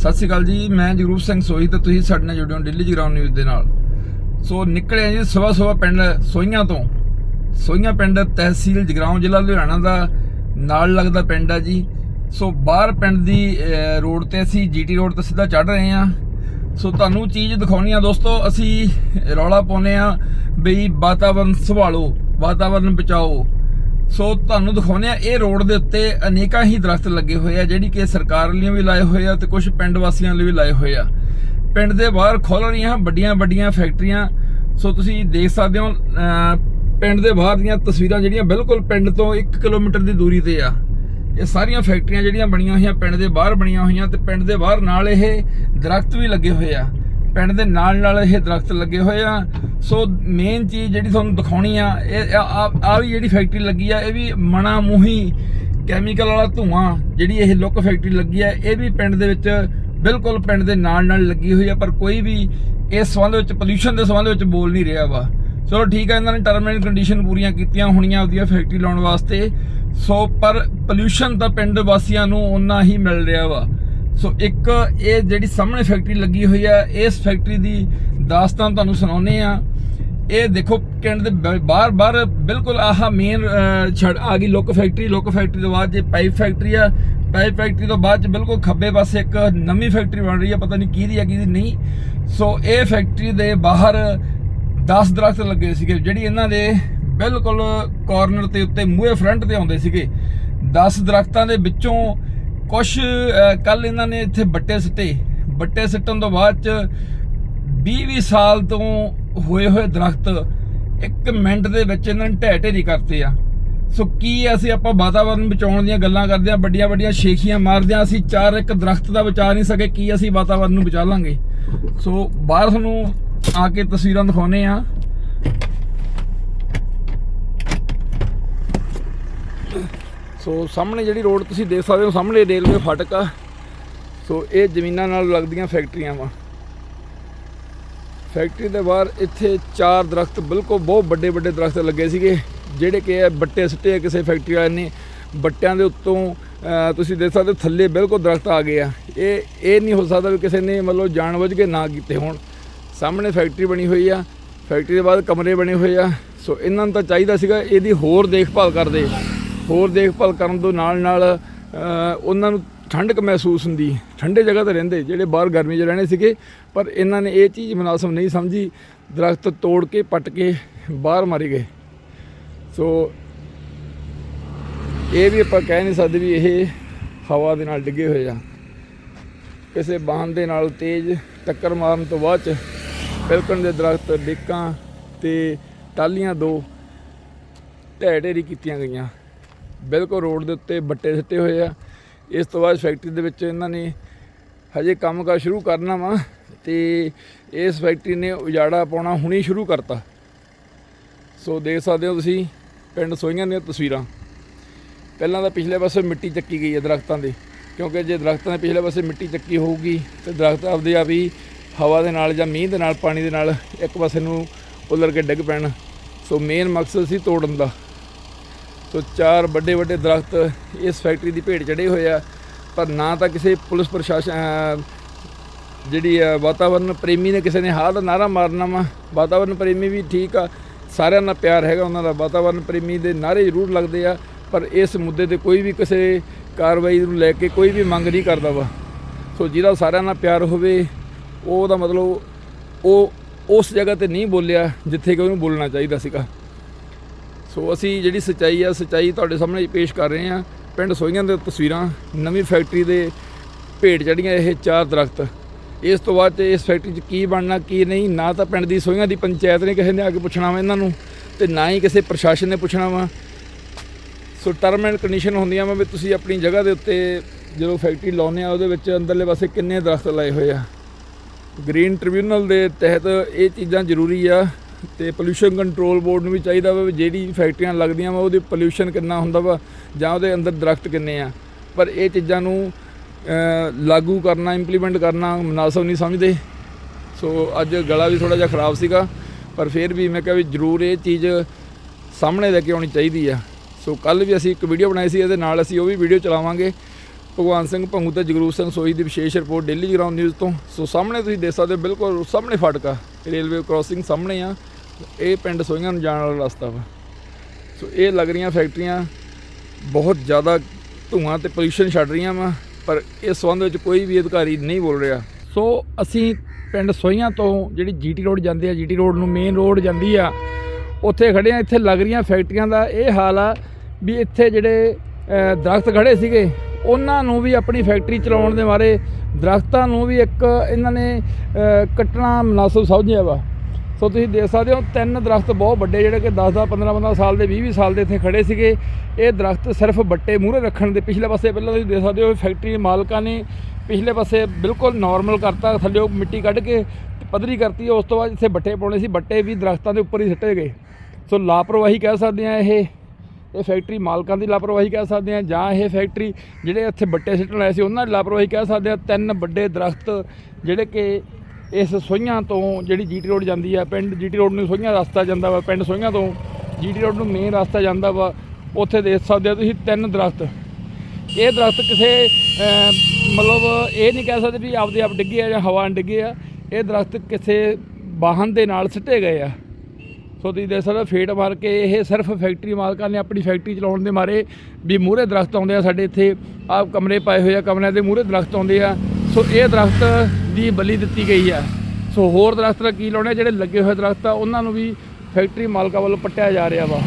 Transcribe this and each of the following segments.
ਸਤਿ ਸ਼੍ਰੀ ਅਕਾਲ ਜੀ, ਮੈਂ ਜਗਰੂਪ ਸਿੰਘ ਸੋਹੀ ਤੇ ਤੁਸੀਂ ਸਾਡੇ ਨਾਲ ਜੁੜੇ ਹੋ ਦਿੱਲੀ ਜਗਰਾਉਂ ਨਿਊਜ਼ ਦੇ ਨਾਲ। ਸੋ ਨਿਕਲੇ ਜੀ ਸਵਾ ਸਵਾ ਪਿੰਡ ਸੋਈਆਂ ਤੋਂ। ਸੋਈਆਂ ਪਿੰਡ ਤਹਿਸੀਲ ਜਗਰਾਉਂ ਜ਼ਿਲ੍ਹਾ ਲੁਧਿਆਣਾ ਦਾ ਨਾਲ ਲੱਗਦਾ ਪਿੰਡ ਆ ਜੀ। ਸੋ ਬਾਹਰ ਪਿੰਡ ਦੀ ਰੋਡ ਤੇ ਅਸੀਂ ਜੀਟੀ ਰੋਡ ਤੇ ਸਿੱਧਾ ਚੜ ਰਹੇ ਹਾਂ। ਸੋ ਤੁਹਾਨੂੰ ਚੀਜ਼ ਦਿਖਾਉਣੀ ਆ ਦੋਸਤੋ, ਅਸੀਂ ਰੌਲਾ ਪਾਉਨੇ ਆ ਬਈ ਵਾਤਾਵਰਨ ਸੰਭਾਲੋ, ਵਾਤਾਵਰਨ ਬਚਾਓ। ਸੋ ਤੁਹਾਨੂੰ ਦਿਖਾਉਂਦੇ ਆ ਇਹ ਰੋਡ ਦੇ ਉੱਤੇ ਅਨੇਕਾਂ ਹੀ ਦਰਖਤ ਲੱਗੇ ਹੋਏ ਆ, ਜਿਹੜੀ ਕਿ ਸਰਕਾਰ ਲਈ ਵੀ ਲਾਏ ਹੋਏ ਆ ਤੇ ਕੁਝ ਪਿੰਡ ਵਾਸੀਆਂ ਲਈ ਵੀ ਲਾਏ ਹੋਏ ਆ। ਪਿੰਡ ਦੇ ਬਾਹਰ ਖੁੱਲ ਰਹੀਆਂ ਵੱਡੀਆਂ ਵੱਡੀਆਂ ਫੈਕਟਰੀਆਂ। ਸੋ ਤੁਸੀਂ ਦੇਖ ਸਕਦੇ ਹੋ ਪਿੰਡ ਦੇ ਬਾਹਰ ਦੀਆਂ ਤਸਵੀਰਾਂ ਜਿਹੜੀਆਂ ਬਿਲਕੁਲ ਪਿੰਡ ਤੋਂ 1 ਕਿਲੋਮੀਟਰ ਦੀ ਦੂਰੀ ਤੇ ਆ। ਇਹ ਸਾਰੀਆਂ ਫੈਕਟਰੀਆਂ ਜਿਹੜੀਆਂ ਬਣੀਆਂ ਹੋਈਆਂ, ਪਿੰਡ ਦੇ ਬਾਹਰ ਬਣੀਆਂ ਹੋਈਆਂ ਤੇ ਪਿੰਡ ਦੇ ਬਾਹਰ ਨਾਲ ਇਹ ਦਰਖਤ ਵੀ ਲੱਗੇ ਹੋਏ ਆ। ਪਿੰਡ ਦੇ ਨਾਲ ਨਾਲ ਇਹ ਦਰਖਤ ਲੱਗੇ ਹੋਏ ਆ। ਸੋ ਮੇਨ ਚੀਜ਼ ਜਿਹੜੀ ਤੁਹਾਨੂੰ ਦਿਖਾਉਣੀ ਆ, ਇਹ ਆ ਆ ਵੀ ਜਿਹੜੀ ਫੈਕਟਰੀ ਲੱਗੀ ਆ, ਇਹ ਵੀ ਮਣਾ ਮੂਹੀ ਕੈਮੀਕਲ ਵਾਲਾ ਧੂਆਂ ਜਿਹੜੀ ਇਹ ਲੁੱਕ ਫੈਕਟਰੀ ਲੱਗੀ ਆ, ਇਹ ਵੀ ਪਿੰਡ ਦੇ ਵਿੱਚ ਬਿਲਕੁਲ ਪਿੰਡ ਦੇ ਨਾਲ ਨਾਲ ਲੱਗੀ ਹੋਈ ਆ, ਪਰ ਕੋਈ ਵੀ ਇਸ ਸੰਬੰਧ ਵਿੱਚ ਪੋਲੂਸ਼ਨ ਦੇ ਸੰਬੰਧ ਵਿੱਚ ਬੋਲ ਨਹੀਂ ਰਿਹਾ ਵਾ। ਚਲੋ ਠੀਕ ਆ, ਇਹਨਾਂ ਨੇ ਟਰਮ ਐਂਡ ਕੰਡੀਸ਼ਨ ਪੂਰੀਆਂ ਕੀਤੀਆਂ ਹੋਣੀਆਂ ਉਹਦੀਆਂ ਫੈਕਟਰੀ ਲਾਉਣ ਵਾਸਤੇ। ਸੋ ਪਰ ਪੋਲੂਸ਼ਨ ਤਾਂ ਪਿੰਡ ਵਾਸੀਆਂ ਨੂੰ ਉਨਾ ਹੀ ਮਿਲ ਰਿਹਾ ਵਾ। ਸੋ ਇੱਕ ਇਹ ਜਿਹੜੀ ਸਾਹਮਣੇ ਫੈਕਟਰੀ ਲੱਗੀ ਹੋਈ ਆ, ਇਸ ਫੈਕਟਰੀ ਦੀ ਦਾਸਤਾਨ ਤੁਹਾਨੂੰ ਸੁਣਾਉਨੇ ਆ। ਇਹ ਦੇਖੋ ਪਿੰਡ ਦੇ ਬਾਹਰ ਬਾਹਰ ਬਿਲਕੁਲ ਆਹ ਮੇਨ ਛੜ ਆ ਗਈ ਲੁੱਕ ਫੈਕਟਰੀ। ਲੁੱਕ ਫੈਕਟਰੀ ਤੋਂ ਬਾਅਦ ਜੇ ਪਾਈਪ ਫੈਕਟਰੀ ਆ ਪਾਈਪ ਫੈਕਟਰੀ ਤੋਂ ਬਾਅਦ ਚ ਬਿਲਕੁਲ ਖੱਬੇ ਪਾਸੇ ਇੱਕ ਨਵੀਂ ਫੈਕਟਰੀ ਬਣ ਰਹੀ ਆ, ਪਤਾ ਨਹੀਂ ਕਿਹਦੀ ਆ, ਕਿਹਦੀ ਨਹੀਂ। ਸੋ ਇਹ ਫੈਕਟਰੀ ਦੇ ਬਾਹਰ 10 ਦਰਖਤ ਲੱਗੇ ਸੀਗੇ, ਜਿਹੜੀ ਇਹਨਾਂ ਦੇ ਬਿਲਕੁਲ ਕਾਰਨਰ ਤੇ ਉੱਤੇ ਮੂਹੇ ਫਰੰਟ ਤੇ ਆਉਂਦੇ ਸੀਗੇ। 10 ਦਰਖਤਾਂ ਦੇ ਵਿੱਚੋਂ ਕੁਝ ਕੱਲ ਇਹਨਾਂ ਨੇ ਇੱਥੇ ਬੱਟੇ ਸਿੱਟੇ। ਬੱਟੇ ਸਿੱਟਣ ਤੋਂ ਬਾਅਦ ਚ 20-20 ਸਾਲ ਤੋਂ ਹੋਏ ਹੋਏ ਦਰਖਤ ਇੱਕ ਮਿੰਟ ਦੇ ਵਿੱਚ ਇਹਨਾਂ ਨੇ ਢਹਿ ਢੇਰੀ ਕਰਤੇ ਆ। ਸੋ ਕੀ ਅਸੀਂ ਆਪਾਂ ਵਾਤਾਵਰਨ ਬਚਾਉਣ ਦੀਆਂ ਗੱਲਾਂ ਕਰਦੇ ਆ, ਵੱਡੀਆਂ ਵੱਡੀਆਂ ਸ਼ੇਖੀਆਂ ਮਾਰਦੇ ਆ, ਅਸੀਂ ਚਾਰ ਇੱਕ ਦਰਖਤ ਦਾ ਬਚਾ ਨਹੀਂ ਸਕੇ, ਕੀ ਅਸੀਂ ਵਾਤਾਵਰਨ ਨੂੰ ਬਚਾ ਲਾਂਗੇ? ਸੋ ਬਾਹਰ ਤੁਹਾਨੂੰ ਆ ਕੇ ਤਸਵੀਰਾਂ ਦਿਖਾਉਨੇ ਆ। ਸੋ ਸਾਹਮਣੇ ਜਿਹੜੀ ਰੋਡ ਤੁਸੀਂ ਦੇਖ ਸਕਦੇ ਹੋ, ਸਾਹਮਣੇ ਰੇਲਵੇ ਫਾਟਕ ਆ। ਸੋ ਇਹ ਜ਼ਮੀਨਾਂ ਨਾਲ ਲੱਗਦੀਆਂ ਫੈਕਟਰੀਆਂ ਵਾ। ਫੈਕਟਰੀ ਦੇ ਬਾਹਰ ਇੱਥੇ ਚਾਰ ਦਰਖਤ, ਬਿਲਕੁਲ ਬਹੁਤ ਵੱਡੇ ਵੱਡੇ ਦਰਖਤ ਲੱਗੇ ਸੀਗੇ, ਜਿਹੜੇ ਕਿ ਬੱਟੇ ਸਿੱਟੇ ਆ ਕਿਸੇ ਫੈਕਟਰੀ ਵਾਲੇ ਨੇ। ਬੱਟਿਆਂ ਦੇ ਉੱਤੋਂ ਤੁਸੀਂ ਦੇਖ ਸਕਦੇ ਹੋ, ਥੱਲੇ ਬਿਲਕੁਲ ਦਰਖਤ ਆ ਗਏ ਆ। ਇਹ ਇਹ ਨਹੀਂ ਹੋ ਸਕਦਾ ਵੀ ਕਿਸੇ ਨੇ ਮਤਲਬ ਜਾਣਬੁੱਝ ਕੇ ਨਾ ਕੀਤੇ ਹੋਣ। ਸਾਹਮਣੇ ਫੈਕਟਰੀ ਬਣੀ ਹੋਈ ਆ। ਫੈਕਟਰੀ ਦੇ ਬਾਅਦ ਕਮਰੇ ਬਣੇ ਹੋਏ ਆ। ਸੋ ਇਹਨਾਂ ਨੂੰ ਤਾਂ ਚਾਹੀਦਾ ਸੀਗਾ ਇਹਦੀ ਹੋਰ ਦੇਖਭਾਲ ਕਰਦੇ। ਹੋਰ ਦੇਖਭਾਲ ਕਰਨ ਤੋਂ ਨਾਲ ਨਾਲ ਉਹਨਾਂ ਨੂੰ ਠੰਡਕ ਮਹਿਸੂਸ ਹੁੰਦੀ ਠੰਡੇ ਜਗ੍ਹਾ ਤੇ ਰਹਿੰਦੇ, ਜਿਹੜੇ ਬਾਹਰ ਗਰਮੀ 'ਚ ਰਹਿਣੇ ਸੀਗੇ, ਪਰ ਇਹਨਾਂ ਨੇ ਇਹ ਚੀਜ਼ ਮੁਨਾਸਬ ਨਹੀਂ ਸਮਝੀ। ਦਰਖਤ ਤੋੜ ਕੇ, ਪੱਟ ਕੇ ਬਾਹਰ ਮਾਰੇ ਗਏ। ਸੋ, ਇਹ ਵੀ ਆਪਾਂ ਕਹਿ ਨਹੀਂ ਸਕਦੇ ਵੀ ਇਹ ਹਵਾ ਦੇ ਨਾਲ ਡਿੱਗੇ ਹੋਏ ਆ। ਕਿਸੇ ਵਾਹਨ ਦੇ ਨਾਲ ਤੇਜ਼ ਟੱਕਰ ਮਾਰਨ ਤੋਂ ਬਾਅਦ ਚ ਪਿਲਕਣ ਦੇ ਦਰਖਤ, ਡਿੱਕਾਂ ਤੇ ਟਾਲੀਆਂ ਦੋ ਢਹਿ ਢੇਰੀ ਕੀਤੀਆਂ ਗਈਆਂ। ਬਿਲਕੁਲ ਰੋਡ ਦੇ ਉੱਤੇ ਬੱਟੇ ਸਿੱਟੇ ਹੋਏ ਆ। ਇਸ ਤੋਂ ਬਾਅਦ ਫੈਕਟਰੀ ਦੇ ਵਿੱਚ ਇਹਨਾਂ ਨੇ ਹਜੇ ਕੰਮ ਕਾਰ ਸ਼ੁਰੂ ਕਰਨਾ ਵਾ ਤੇ ਇਸ ਫੈਕਟਰੀ ਨੇ ਉਜਾੜਾ ਪਾਉਣਾ ਹੁਣੀ ਸ਼ੁਰੂ ਕਰਤਾ। ਸੋ ਦੇਖ ਸਕਦੇ ਹੋ ਤੁਸੀਂ, ਪਿੰਡ ਸੋਈਆਂ ਦੀਆਂ ਤਸਵੀਰਾਂ। ਪਹਿਲਾਂ ਤਾਂ ਪਿਛਲੇ ਪਾਸੇ ਮਿੱਟੀ ਚੱਕੀ ਗਈ ਹੈ ਦਰਖਤਾਂ ਦੇ, ਕਿਉਂਕਿ ਜੇ ਦਰਖਤਾਂ ਦੇ ਪਿਛਲੇ ਪਾਸੇ ਮਿੱਟੀ ਚੱਕੀ ਹੋਊਗੀ ਤੇ ਦਰਖਤ ਆਪਦੇ ਆਪ ਹੀ ਹਵਾ ਦੇ ਨਾਲ ਜਾਂ ਮੀਂਹ ਦੇ ਨਾਲ, ਪਾਣੀ ਦੇ ਨਾਲ ਇੱਕ ਪਾਸੇ ਨੂੰ ਉੱਲਰ ਕੇ ਡਿੱਗ ਪੈਣ। ਸੋ ਮੇਨ ਮਕਸਦ ਸੀ ਤੋੜਨ ਦਾ। ਸੋ ਚਾਰ ਵੱਡੇ ਵੱਡੇ ਦਰਖਤ ਇਸ ਫੈਕਟਰੀ ਦੀ ਭੇਟ ਚੜੇ ਹੋਏ ਆ। ਪਰ ਨਾ ਤਾਂ ਕਿਸੇ ਪੁਲਿਸ ਪ੍ਰਸ਼ਾਸਨ ਜਿਹੜੀ ਆ, ਵਾਤਾਵਰਨ ਪ੍ਰੇਮੀ ਨੇ ਕਿਸੇ ਨੇ ਹਾਲ ਦਾ ਨਾਰਾ ਮਾਰਨਾ ਵਾ। ਵਾਤਾਵਰਨ ਪ੍ਰੇਮੀ ਵੀ ਠੀਕ ਆ, ਸਾਰਿਆਂ ਨਾਲ ਪਿਆਰ ਹੈਗਾ ਉਹਨਾਂ ਦਾ। ਵਾਤਾਵਰਨ ਪ੍ਰੇਮੀ ਦੇ ਨਾਰੇ ਜ਼ਰੂਰ ਲੱਗਦੇ ਆ, ਪਰ ਇਸ ਮੁੱਦੇ ਤੇ ਕੋਈ ਵੀ ਕਿਸੇ ਕਾਰਵਾਈ ਨੂੰ ਲੈ ਕੇ ਕੋਈ ਵੀ ਮੰਗ ਨਹੀਂ ਕਰਦਾ ਵਾ। ਸੋ ਜਿਹਦਾ ਸਾਰਿਆਂ ਨਾਲ ਪਿਆਰ ਹੋਵੇ, ਉਹਦਾ ਮਤਲਬ ਉਹ ਉਸ ਜਗ੍ਹਾ ਤੇ ਨਹੀਂ ਬੋਲਿਆ ਜਿੱਥੇ ਕਿ ਉਹਨੂੰ ਬੋਲਣਾ ਚਾਹੀਦਾ ਸੀਗਾ। ਸੋ ਅਸੀਂ ਜਿਹੜੀ ਸਚਾਈ ਆ, ਸਚਾਈ ਤੁਹਾਡੇ ਸਾਹਮਣੇ ਪੇਸ਼ ਕਰ ਰਹੇ ਹਾਂ ਪਿੰਡ ਸੋਈਆਂ ਦੇ ਤਸਵੀਰਾਂ, ਨਵੀਂ ਫੈਕਟਰੀ ਦੇ ਭੇਟ ਚੜੀਆਂ ਇਹ ਚਾਰ ਦਰਖਤ। ਇਸ ਤੋਂ ਬਾਅਦ 'ਚ ਇਸ ਫੈਕਟਰੀ 'ਚ ਕੀ ਬਣਨਾ, ਕੀ ਨਹੀਂ, ਨਾ ਤਾਂ ਪਿੰਡ ਦੀ ਸੋਈਆਂ ਦੀ ਪੰਚਾਇਤ ਨੇ ਕਿਸੇ ਨੇ ਆ ਕੇ ਪੁੱਛਣਾ ਵਾ ਇਹਨਾਂ ਨੂੰ ਤੇ ਨਾ ਹੀ ਕਿਸੇ ਪ੍ਰਸ਼ਾਸਨ ਨੇ ਪੁੱਛਣਾ ਵਾ। ਸੋ ਟਰਮ ਐਂਡ ਕੰਡੀਸ਼ਨ ਹੁੰਦੀਆਂ ਵਾ ਵੀ ਤੁਸੀਂ ਆਪਣੀ ਜਗ੍ਹਾ ਦੇ ਉੱਤੇ ਜਦੋਂ ਫੈਕਟਰੀ ਲਾਉਂਦੇ ਆ, ਉਹਦੇ ਵਿੱਚ ਅੰਦਰਲੇ ਪਾਸੇ ਕਿੰਨੇ ਦਰਖਤ ਲਾਏ ਹੋਏ ਆ। ਗ੍ਰੀਨ ਟ੍ਰਿਬਿਊਨਲ ਦੇ ਤਹਿਤ ਇਹ ਚੀਜ਼ਾਂ ਜ਼ਰੂਰੀ ਆ। ਤੇ ਪੋਲੂਸ਼ਨ ਕੰਟਰੋਲ ਬੋਰਡ ਨੂੰ ਵੀ ਚਾਹੀਦਾ ਵਾ ਵੀ ਜਿਹੜੀ ਫੈਕਟਰੀਆਂ ਲੱਗਦੀਆਂ ਵਾ ਉਹਦੀ ਪੋਲੂਸ਼ਨ ਕਿੰਨਾ ਹੁੰਦਾ ਵਾ ਜਾਂ ਉਹਦੇ ਅੰਦਰ ਦਰਖਤ ਕਿੰਨੇ ਆ। ਪਰ ਇਹ ਚੀਜ਼ਾਂ ਨੂੰ ਲਾਗੂ ਕਰਨਾ ਇੰਪਲੀਮੈਂਟ ਕਰਨਾ ਮੁਨਾਸਬ ਨਹੀਂ ਸਮਝਦੇ। ਸੋ ਅੱਜ ਗਲਾ ਵੀ ਥੋੜਾ ਜਿਹਾ ਖਰਾਬ ਸੀਗਾ, ਪਰ ਫਿਰ ਵੀ ਮੈਂ ਕਿਹਾ ਵੀ ਜ਼ਰੂਰ ਇਹ ਚੀਜ਼ ਸਾਹਮਣੇ ਲੈ ਕੇ ਆਉਣੀ ਚਾਹੀਦੀ ਆ। ਸੋ ਕੱਲ ਵੀ ਅਸੀਂ ਇੱਕ ਵੀਡੀਓ ਬਣਾਈ ਸੀ, ਇਹਦੇ ਨਾਲ ਅਸੀਂ ਉਹ ਵੀ ਵੀਡੀਓ ਚਲਾਵਾਂਗੇ। ਭਗਵਾਨ ਸਿੰਘ ਭੰਗੂ ਤੇ ਜਗਰੂਪ ਸਿੰਘ ਸੋਈ ਦੀ ਵਿਸ਼ੇਸ਼ ਰਿਪੋਰਟ ਡੇਲੀ ਗਰਾਊਂਡ ਨਿਊਜ਼ ਤੋਂ। ਸੋ ਸਾਹਮਣੇ ਤੁਸੀਂ ਦੇਖ ਸਕਦੇ ਹੋ, ਬਿਲਕੁਲ ਸਾਹਮਣੇ ਫਾਟਕਾ। ਰੇਲਵੇ ਕ੍ਰਾਸਿੰਗ ਸਾਹਮਣੇ ਆ। ਇਹ ਪਿੰਡ ਸੋਈਆਂ ਨੂੰ ਜਾਣ ਵਾਲਾ ਰਸਤਾ ਵਾ। ਸੋ ਇਹ ਲੱਗ ਰਹੀਆਂ ਫੈਕਟਰੀਆਂ ਬਹੁਤ ਜ਼ਿਆਦਾ ਧੂਆਂ ਤੇ ਪੋਲੂਸ਼ਨ ਛੱਡ ਰਹੀਆਂ ਵਾ ਪਰ ਇਸ ਸੰਬੰਧ ਵਿੱਚ ਕੋਈ ਵੀ ਅਧਿਕਾਰੀ ਨਹੀਂ ਬੋਲ ਰਿਹਾ। ਸੋ ਅਸੀਂ ਪਿੰਡ ਸੋਈਆਂ ਤੋਂ ਜਿਹੜੀ ਜੀਟੀ ਰੋਡ ਜਾਂਦੀ ਆ ਜੀਟੀ ਰੋਡ ਨੂੰ ਮੇਨ ਰੋਡ ਜਾਂਦੀ ਆ ਉੱਥੇ ਖੜੇ ਆ। ਇੱਥੇ ਲੱਗ ਰਹੀਆਂ ਫੈਕਟਰੀਆਂ ਦਾ ਇਹ ਹਾਲ ਆ ਵੀ ਇੱਥੇ ਜਿਹੜੇ ਅ, ਦਰਖਤ ਖੜੇ ਸੀਗੇ ਉਹਨਾਂ ਨੂੰ ਵੀ ਆਪਣੀ ਫੈਕਟਰੀ ਚਲਾਉਣ ਦੇ ਬਾਰੇ ਦਰਖਤਾਂ ਨੂੰ ਵੀ ਇੱਕ ਇਹਨਾਂ ਨੇ ਕੱਟਣਾ ਮناسب ਸਮਝਿਆ ਵਾ। ਸੋ ਤੁਸੀਂ ਦੇਖ ਸਕਦੇ ਹੋ, ਤਿੰਨ ਦਰਖਤ ਬਹੁਤ ਵੱਡੇ ਜਿਹੜੇ ਕਿ 10 10 15 15 ਸਾਲ ਦੇ 20 20 ਸਾਲ ਦੇ ਇੱਥੇ ਖੜੇ ਸੀਗੇ। ਇਹ ਦਰਖਤ ਸਿਰਫ ਬੱਟੇ ਮੂਹਰੇ ਰੱਖਣ ਦੇ ਪਿਛਲੇ ਪਾਸੇ ਪਹਿਲਾਂ ਤੁਸੀਂ ਦੇਖ ਸਕਦੇ ਹੋ ਫੈਕਟਰੀ ਦੇ ਮਾਲਕਾਂ ਨੇ ਪਿਛਲੇ ਪਾਸੇ ਬਿਲਕੁਲ ਨਾਰਮਲ ਕਰਤਾ, ਥੱਲੇ ਉਹ ਮਿੱਟੀ ਕੱਢ ਕੇ ਪਦਰੀ ਕਰਤੀ। ਉਸ ਤੋਂ ਬਾਅਦ ਜਿੱਥੇ ਬੱਟੇ ਪਾਉਣੇ ਸੀ ਬੱਟੇ ਵੀ ਦਰਖਤਾਂ ਦੇ ਉੱਪਰ ਹੀ ਸੱਟੇ ਗਏ। ਸੋ ਲਾਪਰਵਾਹੀ ਕਹਿ ਸਕਦੇ ਆ ਇਹ। ਇਹ ਫੈਕਟਰੀ ਮਾਲਕਾਂ ਦੀ ਲਾਪਰਵਾਹੀ ਕਹਿ ਸਕਦੇ ਆ ਜਾਂ ਇਹ ਫੈਕਟਰੀ ਜਿਹੜੇ ਇੱਥੇ ਬੱਟੇ ਸਿੱਟਣ ਆਏ ਸੀ, ਉਹਨਾਂ ਦੀ ਲਾਪਰਵਾਹੀ ਕਹਿ ਸਕਦੇ ਆ ਤਿੰਨ ਵੱਡੇ ਦਰਖਤ ਜਿਹੜੇ ਕਿ ਇਸ ਸੋਈਆਂ ਤੋਂ ਜਿਹੜੀ ਜੀਟੀ ਰੋਡ ਜਾਂਦੀ ਆ, ਪਿੰਡ ਜੀਟੀ ਰੋਡ ਨੂੰ ਸੋਈਆਂ ਰਸਤਾ ਜਾਂਦਾ ਵਾ, ਪਿੰਡ ਸੋਈਆਂ ਤੋਂ ਜੀਟੀ ਰੋਡ ਨੂੰ ਮੇਨ ਰਸਤਾ ਜਾਂਦਾ ਵਾ, ਉੱਥੇ ਦੇਖ ਸਕਦੇ ਹੋ ਤੁਸੀਂ ਤਿੰਨ ਦਰਖਤ। ਇਹ ਦਰਖਤ ਕਿਸੇ ਮਤਲਬ ਇਹ ਨਹੀਂ ਕਹਿ ਸਕਦੇ ਵੀ ਆਪਦੇ ਆਪ ਡਿੱਗੇ ਆ ਜਾਂ ਹਵਾ ਡਿੱਗੇ ਆ। ਇਹ ਦਰਖਤ ਕਿਸੇ ਵਾਹਨ ਦੇ ਨਾਲ ਸਿੱਟੇ ਗਏ ਆ। ਸੋ ਤੁਸੀਂ ਦੇਖ ਸਕਦੇ ਫੇਟ ਮਾਰ ਕੇ ਇਹ ਸਿਰਫ ਫੈਕਟਰੀ ਮਾਲਕਾਂ ਨੇ ਆਪਣੀ ਫੈਕਟਰੀ ਚਲਾਉਣ ਦੇ ਮਾਰੇ ਵੀ ਮੂਹਰੇ ਦਰਖਤ ਆਉਂਦੇ ਆ ਸਾਡੇ ਇੱਥੇ। ਆਪ ਕਮਰੇ ਪਾਏ ਹੋਏ ਆ, ਕਮਰਿਆਂ ਦੇ ਮੂਹਰੇ ਦਰਖਤ ਆਉਂਦੇ ਆ। ਸੋ ਇਹ ਦਰਖਤ ਦੀ ਬਲੀ ਦਿੱਤੀ ਗਈ ਆ। ਸੋ ਹੋਰ ਦਰਖਤ ਕੀ ਲਾਉਣੇ ਜਿਹੜੇ ਲੱਗੇ ਹੋਏ ਦਰਖਤ ਆ, ਉਹਨਾਂ ਨੂੰ ਵੀ ਫੈਕਟਰੀ ਮਾਲਕਾਂ ਵੱਲੋਂ ਪੱਟਿਆ ਜਾ ਰਿਹਾ ਵਾ।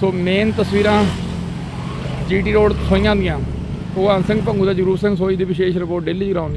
ਸੋ ਮੇਨ ਤਸਵੀਰਾਂ ਜੀਟੀ ਰੋਡ ਸੋਈਆਂ ਦੀਆਂ। ਭਗਵਾਨ ਸਿੰਘ, ਭੰਗੂ ਦਾ ਜ਼ਰੂਰ ਸਿੰਘ ਸੋਈ ਦੀ ਵਿਸ਼ੇਸ਼ ਰਿਪੋਰਟ ਡੇਲੀ ਜਗਰਾਉਂ